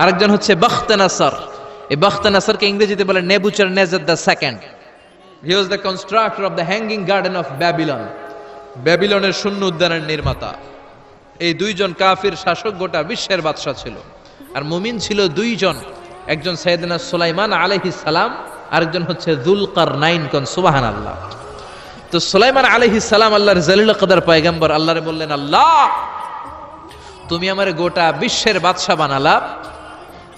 আরেকজন হচ্ছে বখতানাসর এই বখতানাসরকে ইংরেজিতে বলে Nebuchadnezzar the second. He was the constructor of the hanging garden of Babylon ব্যাবিলনের শূন্য উদ্যানের নির্মাতা। এই দুইজন কাফির শাসক গোটা বিশ্বের বাদশা ছিল। আর মুমিন ছিল দুইজন, একজন সৈয়দনা সুলাইমান আলাইহিস সালাম, আরেকজন হচ্ছে জুলকার নাইন কন সুবাহান আল্লাহ তো সুলাইমান আলাইহিস সালাম আল্লাহর জালিল কদর পয়গম্বর আল্লাহরে বললেন, আল্লাহ, তুমি আমার গোটা বিশ্বের বাদশা বানালা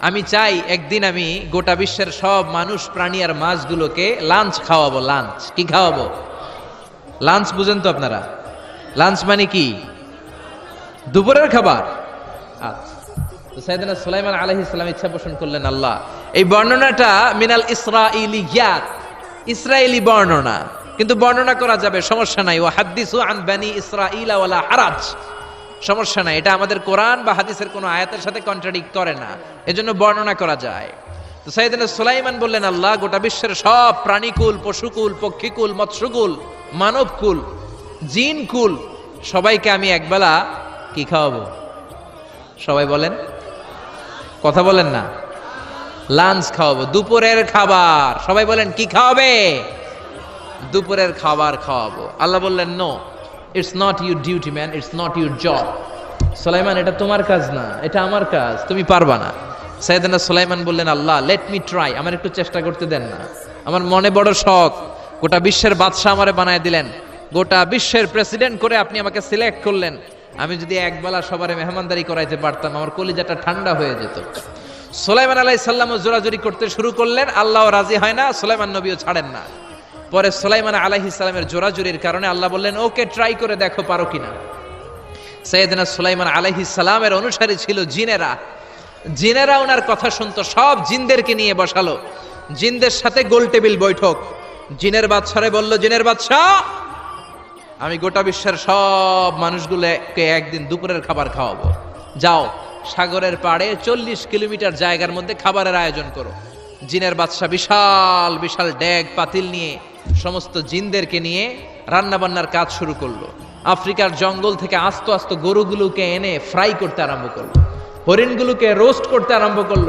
আমি চাই একদিন আমি গোটা বিশ্বের সব মানুষ, প্রাণী আর মাছগুলোকে লাঞ্চ খাওয়াবো লাঞ্চ কি খাওয়াবো? লাঞ্চ বুঝেন তো আপনারা। লাঞ্চ মানে কি? দুপুরের খাবার। আচ্ছা। সাইদানা সুলাইমান আলাইহিস সালাম ইচ্ছা পোষণ করলেন আল্লাহ। এই বর্ণনাটা মিনাল ইসরা ইসরাইলিয়াত ইসরায়েলি বর্ণনা। কিন্তু বর্ণনা করা যাবে, সমস্যা নাই। ও হাদিসু আন বানি ইসরাইলা ওয়ালা হারাজ। সমস্যা নাই। এটা আমাদের কোরআন বা হাদিসের কোনো আয়াতের সাথে কন্ট্রাডিক্ট করে না। এজন্য বর্ণনা করা যায়। তো সাইদানা সুলাইমান বললেন, আল্লাহ, গোটা বিশ্বের সব প্রাণীকুল, পশুকুল, পক্ষীকুল, মৎস্যকুল, মানবকুল, জিনকুল, সবাইকে আমি একবেলা কি খাওয়াবো? সবাই বলেন। কথা বলেন না। লাঞ্চ খাওয়াবো। দুপুরের খাবার। সবাই বলেন, কি খাওয়াবে? দুপুরের খাবার খাওয়াবো। আল্লাহ বললেন, no. It's not your duty man it's not your job সোলাইমান এটা তোমার কাজ না, এটা আমার কাজ। তুমি পারবা না। সাইদানা সোলাইমান বললেন, আল্লাহ লেট মি ট্রাই আমার একটু চেষ্টা করতে দেন না। আমার মনে বড় শখ। গোটা বিশ্বের বাদশাহ আমারে বানায় দিলেন। গোটা বিশ্বের প্রেসিডেন্ট করে আপনি আমাকে সিলেক্ট করলেন। আমি যদি একবেলা সবারে মেহমানদারি করাইতে পারতাম, আমার কলিজাটা ঠান্ডা হয়ে যেত। সোলাইমান আলাই সাল্লামও জোরাজুরি করতে শুরু করলেন। আল্লাহ রাজি হয় না, সোলাইমান নবীও ছাড়েন না। পরে সোলাইমান আলাহি সালামের জোরাজুরির কারণে আল্লাহ বললেন, ওকে ট্রাই করে দেখো, পারো কিনা? সৈয়দনা সুলাইমান আলাইহি সালামের অনুসারী ছিল জিনেরা। জিনেরা ওনার কথা শুনতো, সব জিনদেরকে নিয়ে বসালো। জিনদের সাথে গোল টেবিল বৈঠক। জিনের বাদশারে বলল, জিনের বাদশাহ, আমি গোটা বিশ্বের সব মানুষগুলোকে একদিন দুপুরের খাবার খাওয়াবো। যাও, সাগরের পাড়ে চল্লিশ কিলোমিটার জায়গার মধ্যে খাবারের আয়োজন করো। জিনের বাদশা বিশাল বিশাল ড্যাগ পাতিল নিয়ে সমস্ত জিনদেরকে নিয়ে রান্না বান্নার কাজ শুরু করল। আফ্রিকার জঙ্গল থেকে আস্ত আস্ত গরুগুলোকে এনে ফ্রাই করতে আরম্ভ করল। হরিণগুলোকে রোস্ট করতে আরম্ভ করল।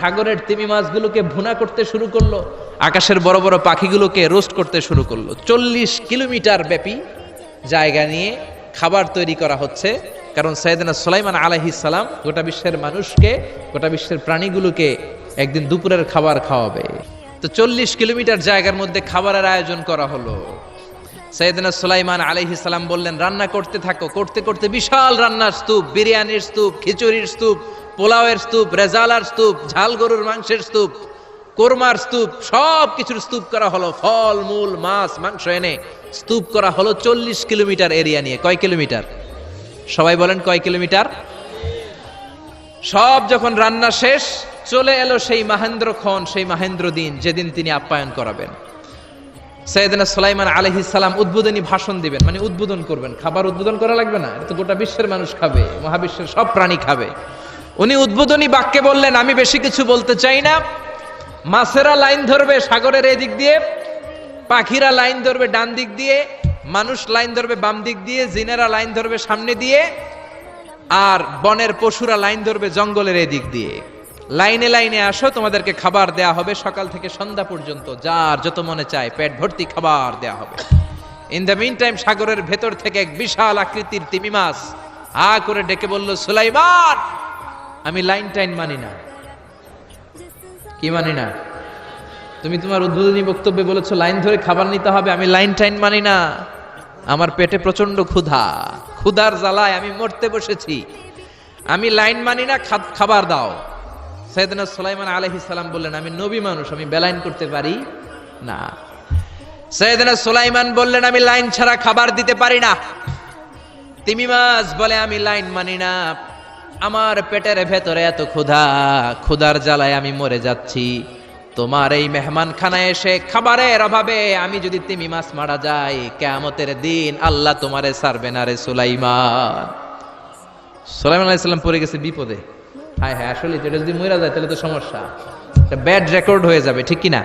সাগরের তিমি মাছগুলোকে ভুনা করতে শুরু করল। আকাশের বড় বড় পাখিগুলোকে রোস্ট করতে শুরু করল। চল্লিশ কিলোমিটার ব্যাপী জায়গা নিয়ে খাবার তৈরি করা হচ্ছে। কারণ সৈয়দনা সুলাইমান আলাইহিস সালাম গোটা বিশ্বের মানুষকে, গোটা বিশ্বের প্রাণীগুলোকে একদিন দুপুরের খাবার খাওয়াবে। তো চল্লিশ কিলোমিটার জায়গার মধ্যে খাবারের আয়োজন করা হলো। সৈয়দনা সুলাইমান আলাইহিস সালাম বললেন, রান্না করতে থাকো, করতে করতে বিশাল রান্নার স্তূপ, বিরিয়ানির স্তূপ, খিচুড়ির স্তূপ, পোলাওয়ের স্তূপ, রেজালার স্তূপ, ঝাল গরুর মাংসের স্তূপ, কোরমার স্তূপ, সব কিছুর স্তূপ করা হলো। ফল, মূল, মাছ, মাংস এনে স্তূপ করা হলো চল্লিশ কিলোমিটার এরিয়া নিয়ে। কয় কিলোমিটার? সবাই বলেন কয় কিলোমিটার? সব যখন রান্না শেষ চলে এলো সেই মাহেন্দ্র খন সেই মাহেন্দ্র দিন, যেদিন তিনি আপ্যায়ন করাবেন। সৈয়দনা সুলাইমান আলহি সালাম উদ্বোধনী ভাষণ দিবেন মানে উদ্বোধন করবেন। খাবার উদ্বোধন করা লাগবে না তো গোটা বিশ্বের মানুষ খাবে, মহাবিশ্বের সব প্রাণী খাবে। উনি উদ্বোধনী বাক্যে বললেন, আমি বেশি কিছু বলতে চাই না। মাছেরা লাইন ধরবে সাগরের এদিক দিয়ে, পাখিরা লাইন ধরবে ডান দিক দিয়ে, মানুষ লাইন ধরবে বাম দিক দিয়ে, জিনেরা লাইন ধরবে সামনে দিয়ে, আর বনের পশুরা লাইন ধরবে জঙ্গলের এদিক দিয়ে। লাইনে লাইনে আসো, তোমাদেরকে খাবার দেয়া হবে। সকাল থেকে সন্ধ্যা পর্যন্ত যার যত মনে চায় পেট ভর্তি খাবার দেয়া হবে। ইন দ্য মিন টাইম সাগরের ভেতর থেকে এক বিশাল আকৃতির তিমি মাছ আ করে ডেকে বলল, সুলাইমান, আমি লাইন টাইন মানি না। কি মানি না? তুমি তোমার উদ্বোধনী বক্তব্যে বলেছ, লাইন ধরে খাবার নিতে হবে, আমি লাইন টাইন মানি না। আমার পেটে প্রচণ্ড ক্ষুধা। ক্ষুধার জ্বালায় আমি মরতে বসেছি। আমি লাইন মানি না খাবার দাও। সৈয়দনা সুলাইমান আলহি সালাম বললেন, আমি নবী মানুষ, আমি বেলাইন করতে পারি না। সৈয়দনা সুলাইমান বললেন, আমি লাইন ছাড়া খাবার দিতে পারি না। তিমি মাছ বলে, আমি লাইন মানি না। আমার পেটের ভেতরে এত ক্ষুধা, ক্ষুধার জ্বালায় আমি মরে যাচ্ছি। তোমার এই মেহমান খানায় এসে খাবারের অভাবে আমি যদি তিমি মাছ মারা যাই, কেয়ামতের দিন আল্লাহ তোমারে সারবে না রে সুলাইমান। সুলাইমান আলাইসাল্লাম পড়ে গেছে বিপদে। হায় হ্যাঁ আসলে এটা যদি মরে যায় তাহলে তো সমস্যা। এটা ব্যাড রেকর্ড হয়ে যাবে, ঠিক কি না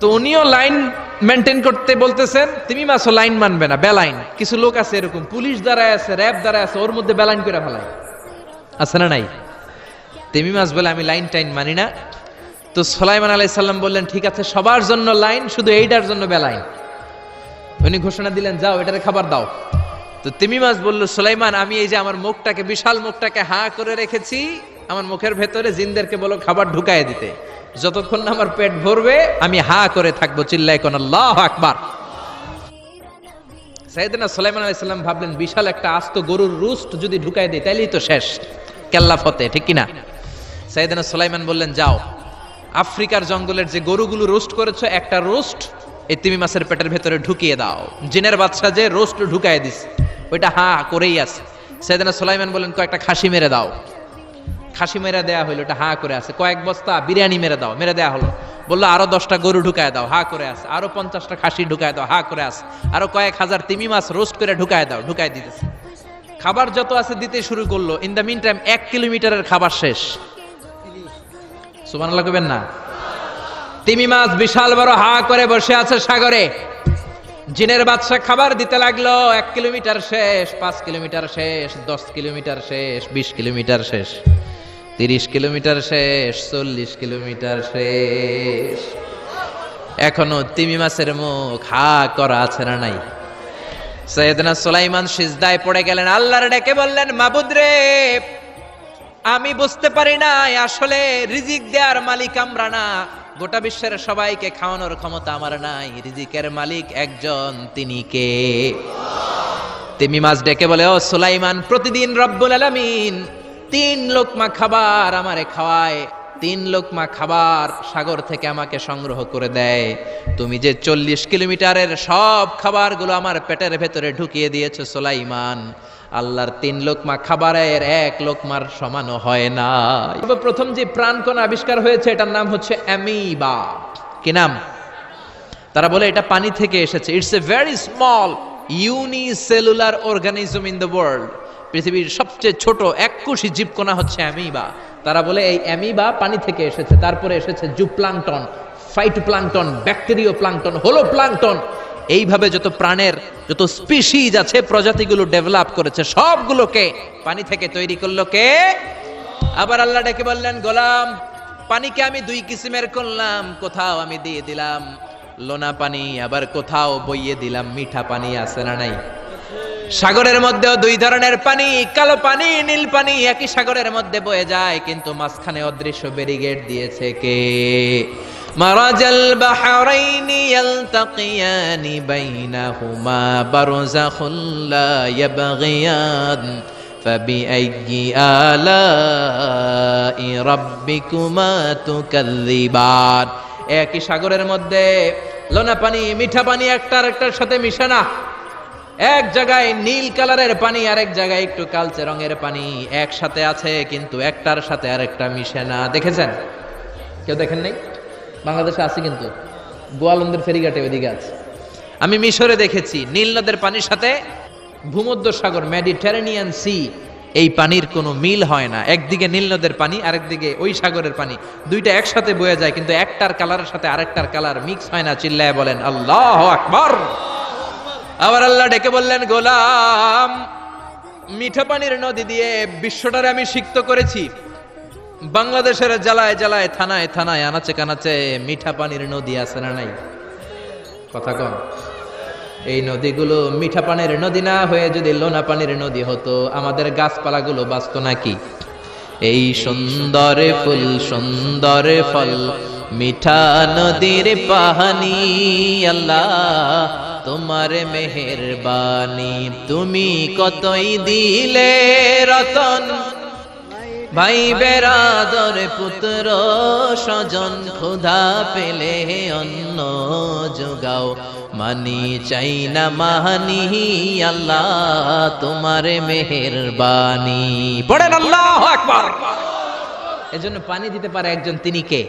তো উনিও লাইন মেনটেন করতে বলতেছেন, তুমি মাসও লাইন মানবে না, বেলাইন। কিছু লোক আছে এরকম, পুলিশ দ্বারা আছে র্যাব দ্বারা আছে, ওর মধ্যে বেলাইন করে ফেলায়। আছে না নাই? তেমি মাছ বলে, আমি লাইন টাইন মানি না। তো সোলাইমান আলাইসাল্লাম বললেন, ঠিক আছে, সবার জন্য লাইন শুধু এইটার জন্য বেলাইন। উনি ঘোষণা দিলেন, যাও, এটারে খাবার দাও। তো তিমি মাছ বলল, সুলাইমান, আমি এই যে আমার মুখটাকে, বিশাল মুখটাকে হা করে রেখেছি, আমার মুখের ভেতরে জিনদেরকে বলো খাবার ঢুকায় দিতে। যতক্ষণ না আমার পেট ভরবে, আমি হা করে থাকব চিল্লাই কোন আল্লাহ আকবার। সাইদিনা সুলাইমান আলাইসাল্লাম ভাবলেন, বিশাল একটা আস্ত গরুর রুস্ট যদি ঢুকায় দিই তাইলেই তো শেষ। কেল্লা ফতে, ঠিক কিনা? সাইদিনা সুলাইমান বললেন, যাও। আফ্রিকার জঙ্গলের যে গরুগুলো রোস্ট করেছ, একটা রোস্ট এই তিমি মাছের পেটের ভেতরে ঢুকিয়ে দাও। জিনের বাচ্চা যে রোস্ট ঢুকায় দিস ওইটা হা করেই আছে। সেদিনা সুলাইমান বলেন কয়েকটা খাসি মেরে দাও। খাসি মেরে দেয়া হইল ওটা হা করে আছে। কয়েক বস্তা বিরিয়ানি মেরে দাও, মেরে দেয়া হলো। বলল, আরও দশটা গরু ঢুকায় দাও। হা করে আছে। আরও পঞ্চাশটা খাসি ঢুকায় দাও। হা করে আছে। আরও কয়েক হাজার তিমি মাছ রোস্ট করে ঢুকায় দাও। ঢুকায় দিতেছে। খাবার যত আছে দিতে শুরু করল। ইন দ্য মিন টাইম এক কিলোমিটারের খাবার শেষ। সুবহানাল্লাহ কইবেন না? তিমি মাছ বিশাল বড় হা করে বসে আছে সাগরে। জিনের বাদশা খাবার দিতে লাগল, এক কিলোমিটার শেষ, পাঁচ কিলোমিটার শেষ, দশ কিলোমিটার শেষ, বিশ কিলোমিটার শেষ, তিরিশ কিলোমিটার শেষ, চল্লিশ কিলোমিটার শেষ। এখনও তিমি মাছের মুখ হা করা আছে না নাই? সৈয়দনা সুলাইমান সিজদায় পড়ে গেলেন, আল্লাহর ডেকে বললেন, মাবুদ রে, আমি বুঝতে পারি না আসলে রিজিক দেওয়ার মালিক আমরা না। গোটা বিশ্বের সবাইকে খাওয়ানোর ক্ষমতা আমার নাই। রিজিকের মালিক একজন, তিনি কে? তিমি মাছ ডেকে বলে, ও সুলাইমান, প্রতিদিন রব্বুল আলামিন তিন লোকমা খাবার আমারে খাওয়ায়। তিন লোকমা খাবার সাগর থেকে আমাকে সংগ্রহ করে দেয়। তুমি যে চল্লিশ কিলোমিটারের সব খাবারগুলো আমার পেটের ভেতরে ঢুকিয়ে দিয়েছ সুলাইমান আল্লাহর তিন লোকমা খাবারের এক লোকমার সমানও হয় না প্রথম যে প্রাণকণ আবিষ্কার হয়েছে, এটার নাম হচ্ছে অ্যামিবা। কি নাম? তারা বলে এটা পানি থেকে এসেছে। It's a very small unicellular organism in the world পৃথিবীর সবচেয়ে ছোট এককুশি জীবকোনা হচ্ছে অ্যামিবা। তারা বলে এই অ্যামিবা পানি থেকে এসেছে। তারপরে এসেছে zooplankton, phytoplankton bacterioplankton holoplankton এইভাবে যত প্রাণের যত স্পিসিজ আছে, প্রজাতিগুলো ডেভেলপ করেছে, সবগুলোকে পানি থেকে তৈরি করল কে? আবার আল্লাহ ডেকে বললেন, গোলাম, পানিকে আমি দুই কিসিমের করলাম, কোথাও আমি দিয়ে দিলাম লোনা পানি, আবার কোথাও বইয়ে দিলাম মিঠা পানি, আছে না নাই? সাগরের মধ্যেও দুই ধরনের পানি, কালো পানি, নীল পানি, একই সাগরের মধ্যে বয়ে যায়, কিন্তু মাঝখানে অদৃশ্য ব্যারিগেড দিয়েছে কে? মারাজাল বাহরাইনি ইয়ালতাকিয়ানি বাইনাহুমা বারযাখুল লা ইয়াবগিয়ান فبأي آلاء ربكما تكذبان একই সাগরের মধ্যে লোনা পানি মিঠা পানি একটার একটার সাথে মিশে না এক জায়গায় নীল কালারের পানি আরেক জায়গায় একটু কালচে রঙের পানি একসাথে আছে কিন্তু একটার সাথে আরেকটা মিশে না দেখেছেন কেউ দেখেন নাই বাংলাদেশে আছে কিন্তু। গোয়ালন্দের ফেরিঘাটে ওইদিকে আছে। আমি মিশরে দেখেছি, নীল নদের পানির সাথে ভূমধ্য সাগর, মেডিটেরেনিয়ান সি, এই পানির কোনো মিল হয় না। একদিকে নীল নদের পানি, আরেকদিকে ওই সাগরের পানি। দুইটা একসাথে বয়ে যায়, কিন্তু একটার কালারের সাথে আরেকটার কালার মিক্স হয় না, চিল্লায় বলেন, আল্লাহ আকবর! আবার আল্লাহ ডেকে বললেন, গোলাম, মিঠা পানির নদী দিয়ে বিশ্বটারে আমি সিক্ত করেছি। বাংলাদেশের জেলায় জেলায় থানায় থানায়, আনাচে কানাচে মিঠা পানির নদী আছে না নাই? কথা কন। এই নদীগুলো মিঠা পানির নদী না হয়ে যদি লোনা পানির নদী হতো, আমাদের গাছপালাগুলো বাঁচত নাকি? এই সুন্দর ফুল, সুন্দর ফল, মিঠা নদীর পাহানি, আল্লাহ, তোমার মেহেরবানি, তুমি কতই দিলে রতন? ভাই বেরাদর পুত্র, স্বজন ক্ষুধা পেলে অন্ন যোগাও। মানি চাই না মাহানি, আল্লাহ তোমার মেহেরবানি। পড়েন আল্লাহ আকবার। এজন্য পানি দিতে পারে একজন, তিনি কে?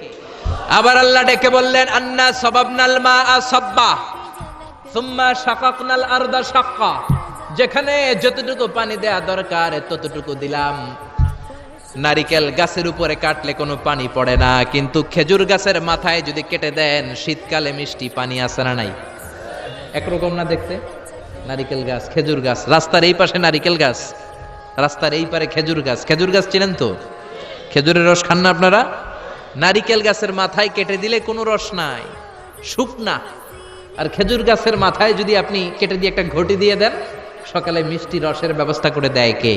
আবার আল্লাহ ডেকে বললেন, আন্না সবাবনাল মা সব্বা, সুম্মা শাকাকনাল আরদা শাক্কা। যেখানে যতটুকু পানি দেয়া দরকার, ততটুকু দিলাম। নারিকেল গাছের উপরে কাটলে কোনো পানি পড়ে না, কিন্তু খেজুর গাছের মাথায় যদি কেটে দেন, শীতকালে মিষ্টি পানি আসে না নাই? একরকম না দেখতে? নারিকেল গাছ, খেজুর গাছ, রাস্তার এই পাশে নারিকেল গাছ, রাস্তার এই পারে খেজুর গাছ। খেজুর গাছ চিনেন তো? খেজুরের রস খান না আপনারা? নারিকেল গাছের মাথায় কেটে দিলে কোনো রস নাই শুকনা আর খেজুর গাছের মাথায় যদি আপনি কেটে দিয়ে একটা ঘটি দিয়ে দেন, সকালে মিষ্টি রসের ব্যবস্থা করে দেয় কে?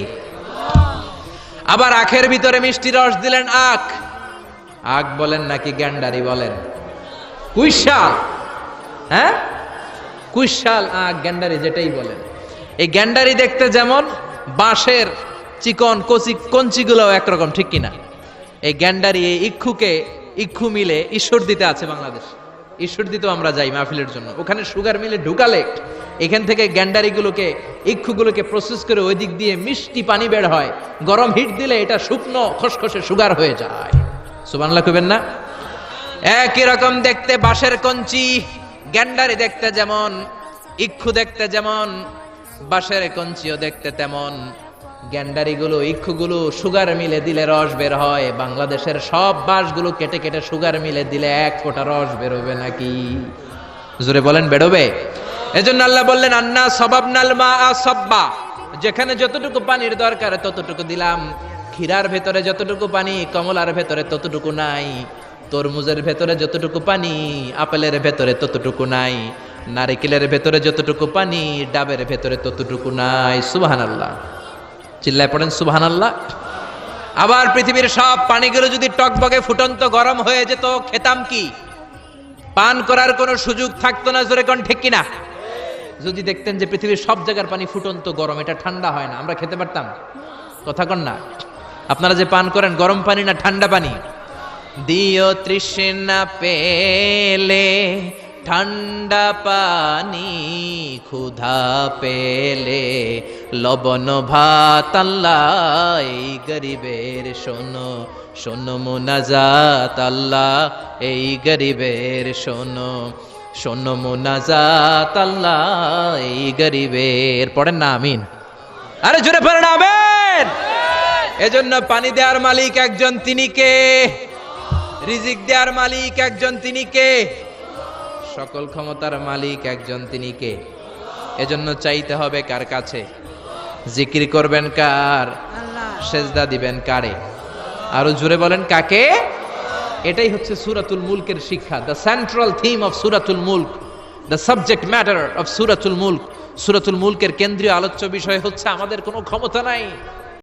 আবার আখের ভিতরে মিষ্টি রস দিলেন আখ। আখ বলেন নাকি গ্যান্ডারি বলেন? কুইশাল। হ্যাঁ? কুইশাল, আখ, গ্যান্ডারি যেটাই বলেন। এই গ্যান্ডারি দেখতে যেমন বাঁশের চিকন, কচি কঞ্চিগুলো একরকম, ঠিক কিনা? এই গ্যান্ডারি, এই ইক্ষুকে ইক্ষু মিলে ঈশ্বর দিতে আছে বাংলাদেশ। ঈশ্বর দিতেও আমরা যাই মাহফিলের জন্য। ওখানে সুগার মিলে ঢুকালে এখান থেকে গ্যান্ডারিগুলোকে, ইক্ষুগুলোকে প্রসেস করে ওই দিক দিয়ে মিষ্টি পানি বের হয়। গরম হিট দিলে এটা শুকনো, খসখসে সুগার হয়ে যায়। সুবানলা কইবেন না? একই রকম দেখতে বাঁশের কঞ্চি, গ্যান্ডারি দেখতে যেমন, ইক্ষু দেখতে যেমন, বাঁশের কঞ্চিও দেখতে তেমন। গ্যান্ডারিগুলো, ইক্ষুগুলো সুগার মিলে দিলে রস বের হয়। বাংলাদেশের সব বাঁশগুলো কেটে কেটে সুগার মিলে দিলে এক ফোঁটা রস বেরোবে নাকি? জোরে বলেন, বেরোবে? এজন্য আল্লাহ বললেন, আন্না সবাব নাল মা সব্বা। যেখানে যতটুকু পানির দরকার, ততটুকু দিলাম। ক্ষীরার ভেতরে যতটুকু পানি, কমলার ভেতরে ততটুকু নাই। তরমুজের ভেতরে যতটুকু পানি, আপেলের ভেতরে ততটুকু নাই। নারিকেলের ভেতরে যতটুকু পানি, ডাবের ভেতরে ততটুকু নাই। সুবাহান আল্লাহ চিল্লায় পড়েন সুবাহান আল্লাহ আবার পৃথিবীর সব পানিগুলো যদি টকবগে ফুটন্ত গরম হয়ে যেত, খেতাম কি? পান করার কোনো সুযোগ থাকতো না, জোরে কোন ঠিক কিনা? যদি দেখতেন যে পৃথিবীর সব জায়গার পানি ফুটন্ত গরম, এটা ঠান্ডা হয় না, আমরা খেতে পারতাম? কথা কন না। আপনারা যে পান করেন, গরম পানি না ঠান্ডা পানি? দিও তৃষ্ণা পেলে, ঠান্ডা পানি ক্ষুধা পেলে। লবণ ভাত এই গরিবের শোনো শোনো মোনাজাত আল্লাহ, এই গরিবের শোনো। শোনো মোনাজাত আল্লাহ এই গরিবের। পড়েন না আমিন। আরে জোরে পড়েন আমিন। এজন্য পানি দেওয়ার মালিক একজন তিনি কে? রিজিক দেওয়ার মালিক একজন তিনি কে? সকল ক্ষমতার মালিক একজন তিনি কে? এজন্য চাইতে হবে কার কাছে? জিকির করবেন কার? সেজদা দিবেন কারে? আরও জোরে বলেন কাকে? এটাই হচ্ছে সুরাতুল মুলকের শিক্ষা। দ্য সেন্ট্রাল থিম অফ সুরাতুল মুলক দ্য সাবজেক্ট ম্যাটার অফ সুরাতুল মুলক। সুরাতুল মুলকের কেন্দ্রীয় আলোচ্য বিষয় হচ্ছে আমাদের কোনো ক্ষমতা নাই।